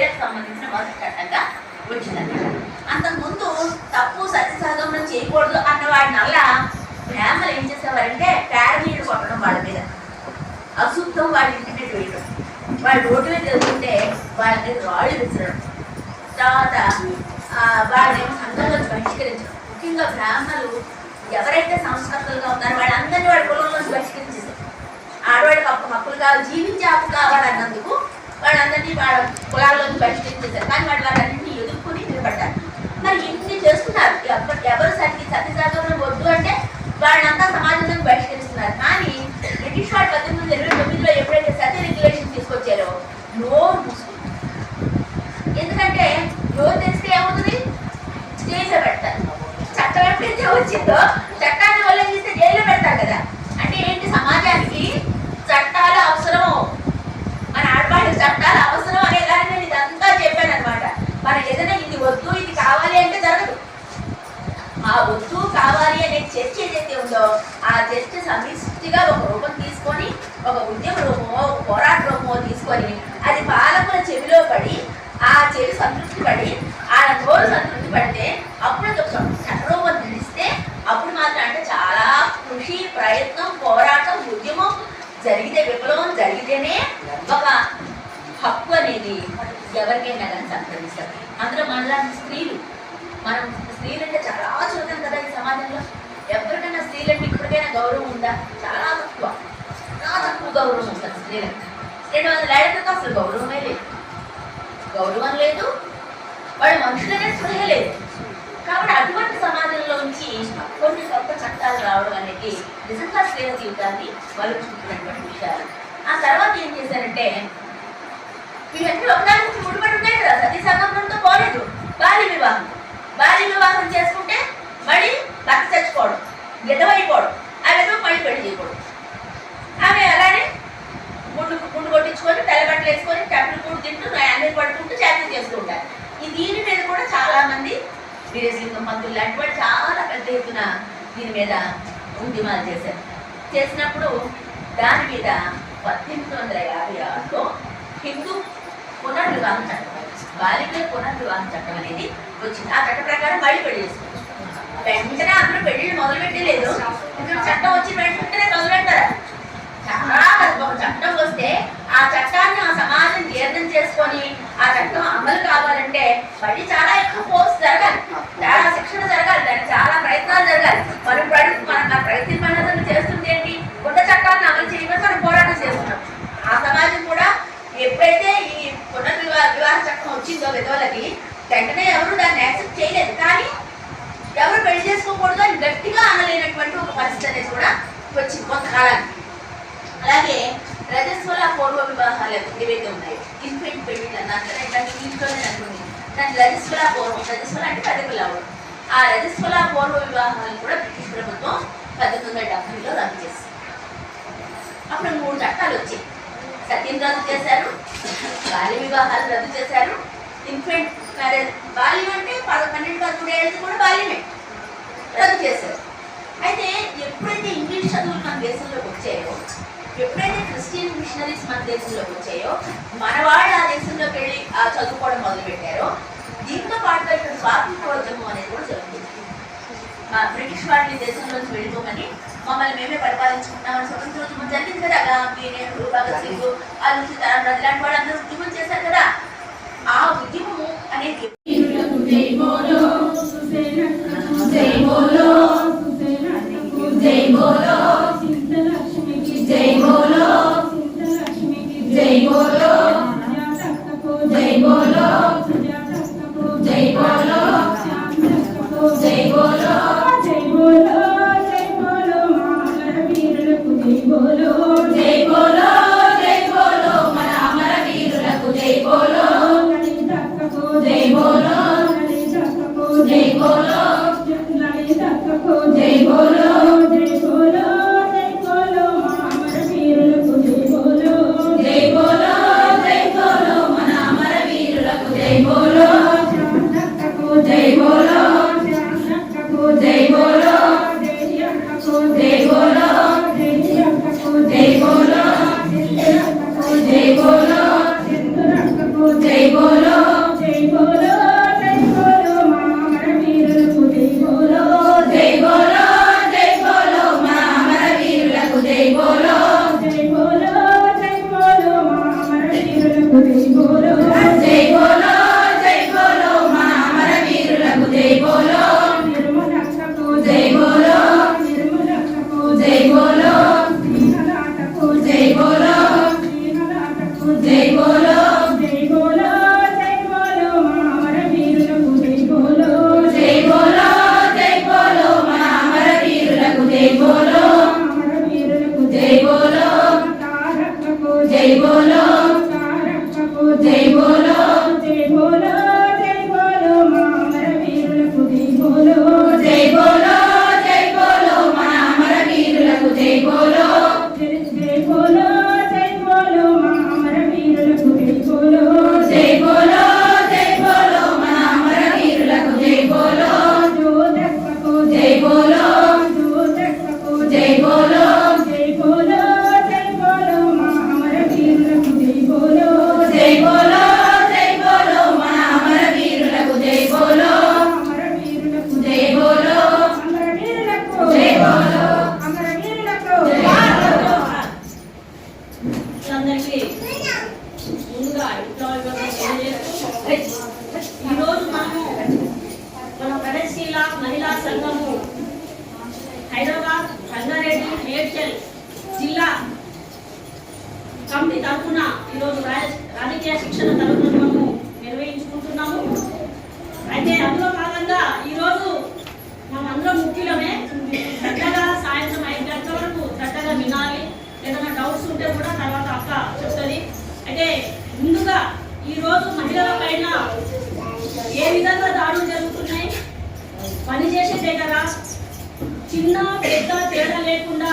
స్త్రీలకు సంబంధించిన మొదటి ఘట్టంగా వచ్చిందన్నమాట అంతకుముందు తప్పు సత్యసాగమనం చేయకూడదు అన్న వాడిని అలా బ్రాహ్మణులు ఏం చేసేవారంటే పేడ కొట్టడం వాళ్ళ మీద. అశుద్ధం వాళ్ళ ఇంటి మీద వేయడం. వాళ్ళు రోడ్డు మీద వెళ్తుంటే వాళ్ళ మీద రాళ్ళు విసరడం. తర్వాత వాళ్ళని సంఘంలో బహిష్కరించడం. ముఖ్యంగా బ్రాహ్మణులు ఎవరైతే సంస్కృతులుగా ఉన్నారో వాళ్ళందరినీ వాళ్ళ కులంలో బహిష్కరించేసారు ఆడవాళ్ళకి అప్పు హక్కులు కావాలి జీవించే హక్కు కావాలన్నందుకు వాళ్ళ కులాల్లోంచి బహిష్కరించేశారు కానీ వాళ్ళు వాళ్ళన్నింటినీ ఎదుర్కొని నిలబడ్డారు. మరి ఇన్ని చేస్తున్నారు. ఎవరు ఎవరు సత్య సత్యసాగరం వద్దు అంటే వాళ్ళంతా సమాజంలోకి బహిష్కరిస్తున్నారు కానీ బ్రిటిష్ వాళ్ళు పద్దెనిమిది వందల ఇరవై తొమ్మిదిలో ఎప్పుడైతే సత్య రెగ్యులేషన్ తీసుకొచ్చారో నోరు మూసుకుంది ఎందుకంటే నోరు తెరిస్తే ఏమవుతుంది? జైల్లో పెడతారు. చట్టం ఎప్పుడైతే వచ్చిందో చట్టాన్ని ఉల్లంఘిస్తే జైల్లో పెడతారు కదా అంటే ఏంటి సమాజానికి చట్టాలు అవసరం మన ఆడవాళ్ళ చట్టాలు అవసరం అనే కానీ నేను ఇదంతా చెప్పాను అనమాట మనం ఏదైనా ఇది వద్దు ఇది కావాలి అంటే జరగదు ఆ కావాలి అనే చర్చ ఏదైతే ఉందో ఆ చర్చ సమిష్టిగా ఒక రూపం తీసుకొని ఒక ఉద్యమ రూపమో ఒక పోరాట రూపమో తీసుకొని అది పాలకుల చెవిలో పడి ఆ చెవి సంతృప్తి పడి ఆ నోరు సంతృప్తి పడితే అప్పుడు ఒక చట్టరూపం తెలిస్తే అప్పుడు మాత్రం అంటే చాలా కృషి ప్రయత్నం పోరాటం ఉద్యమం జరిగితే విప్లవం జరిగితేనే ఒక హక్కు అనేది ఎవరికైనా కానీ సంప్రదిస్తారు అందులో మనలాంటి స్త్రీలు మనం స్త్రీలు అంటే చాలా చులకన కదా ఈ సమాజంలో ఎవరికైనా ఎవరికైనా గౌరవం ఉందా? చాలా తక్కువ. చాలా తక్కువ గౌరవం ఉంటుంది స్త్రీలకు రెండు వందల ఏళ్ళ క్రితం అసలు గౌరవమే లేదు. గౌరవం లేదు. వాళ్ళు మనుషులనే స్పృహ లేదు. కాబట్టి అటువంటి సమాజంలో నుంచి కొన్ని కొత్త చట్టాలు రావడం అనేది నిజంగా స్త్రీల జీవితాన్ని వలుచుకుంటున్నటువంటి విషయాలు. ఆ తర్వాత ఏం చేశారంటే ఇవన్నీ ఒకదానికి ముడిపడి ఉన్నాయి కదా సతీ సంగమంతో పోలేదు బాల్య వివాహం బాల్య వివాహం చేసుకుంటే మళ్ళీ భర్త చచ్చిపోవడం విధవైపోవడం ఆ విధవ మళ్ళీ పెళ్ళి చేయకూడదు ఆమె అలానే గుండు గుండు కొట్టించుకొని తెల్లబట్టలు వేసుకొని చెప్పులు కూడా తింటూ అన్ని పడుకుంటూ చేతులు చేస్తూ ఉంటారు ఈ దీని మీద కూడా చాలా మంది వీరేశలింగం పంతులు లాంటి వాళ్ళు చాలా పెద్ద ఎత్తున దీని మీద ఉద్యమాలు చేశారు. చేసినప్పుడు దాని మీద పద్దెనిమిది వందల యాభై ఆరులో హిందూ పునర్వివాహం చట్టం బాలికల పునర్వివాహం చట్టం అనేది వచ్చింది. ఆ చట్ట ప్రకారం మళ్ళీ పెళ్ళి చేసుకోవచ్చు వెంటనే అందరూ పెళ్ళిళ్ళు మొదలు పెట్టలేదు చట్టం వచ్చిన వెంటనే మొదలు పెట్టారు చాలా ఒక చట్టం వస్తే ఆ చట్టాన్ని ఆ సమాజం జీర్ణం చేసుకొని ఆ చట్టం అమలు కావాలంటే మళ్ళీ చాలా ఎక్కువ కోర్స్ జరగాలి. చాలా శిక్షణ జరగాలి దానికి చాలా ప్రయత్నాలు జరగాలి. మనం ప్రయత్నం మనం ఆ ప్రయత్నం అనేది చేస్తుంది ఏంటి? కొత్త చట్టాన్ని అమలు చేయమని మనం పోరాటం చేస్తున్నాం. ఆ సమాజం కూడా ఎప్పుడైతే ఈ పునర్వివాహ వివాహ చట్టం వచ్చిందో విధవలకి వెంటనే ఎవరు దాన్ని యాక్సెప్ట్ చేయలేదు. కానీ ఎవరు పెళ్ళి చేసుకోకూడదు అని గట్టిగా అనలేనటువంటి ఒక పరిస్థితి అనేది కూడా వచ్చింది కొంతకాలానికి. అలాగే రజస్వల పూర్వ వివాహాలు ఏవైతే ఉన్నాయో ఇన్ఫెంట్ పెళ్ళి అన్నారు కదా ఇట్లాంటి ఇంట్లోనే అనుకుంది దాన్ని రజస్వల పూర్వం రజస్వల అంటే పెద్ద పిల్లవాడు ఆ రజస్వల పూర్వ వివాహాలను కూడా బ్రిటిష్ ప్రభుత్వం పద్దెనిమిది వందల డెబ్బైలో రద్దు చేసింది. అప్పుడు మూడు చట్టాలు వచ్చాయి. సత్యం రద్దు చేశారు బాల్య వివాహాలు రద్దు చేశారు ఇన్ఫెంట్ మ్యారేజ్ బాల్యం అంటే పద పన్నెండు పదమూడు ఏళ్ళది కూడా బాల్యమే రద్దు చేశారు. అయితే ఎప్పుడైతే ఇంగ్లీష్ చదువులు మన దేశంలోకి వచ్చాయో ఎప్పుడైతే క్రిస్టియన్ మిషనరీస్ మన దేశంలోకి వచ్చాయో మన వాళ్ళు ఆ దేశంలోకి వెళ్ళి చదువుకోవడం మొదలుపెట్టారో దీంతో పాటుగా ఇక్కడ స్వాతంత్రోద్యమం అనేది కూడా జరుగుతుంది ఆ బ్రిటిష్ వాళ్ళని దేశంలోంచి వెళ్ళిపోమని మమ్మల్ని మేమే పరిపాలించుకుంటామని స్వతంత్రోద్యమం జరిగింది కదా గాంధీ నెహ్రూ భగత్ సింగ్ అల్లు సీతారాం ఇలాంటి వాళ్ళందరూ ఉద్యమం చేశారు కదా ఆ ఉద్యమము అనేది జై బోలో ఈరోజు మనము మన ప్రగతిశీల మహిళా సంఘము హైదరాబాద్ రంగారెడ్డి మేడ్చల్ జిల్లా కమిటీ తరఫున ఈరోజు రాజకీయ శిక్షణ తరఫున మనము నిర్వహించుకుంటున్నాము. అయితే అందులో భాగంగా ఈరోజు మనందరం ముఖ్యులమే. శ్రద్ధగా సాయంత్రం ఐదు గంటల వరకు శ్రద్ధగా వినాలి. ఏదైనా డౌట్స్ ఉంటే కూడా తర్వాత అక్క చెప్తుంది. చిన్న పెద్ద తేడా లేకుండా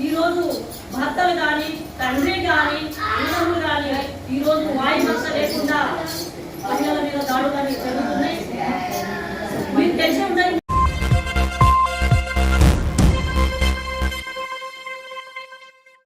ఈరోజు భర్తలు కానీ తండ్రి కానీ అన్నలు కానీ ఈరోజు వాయి భర్త లేకుండా మహిళల మీద దాడులు జరుగుతున్నాయి.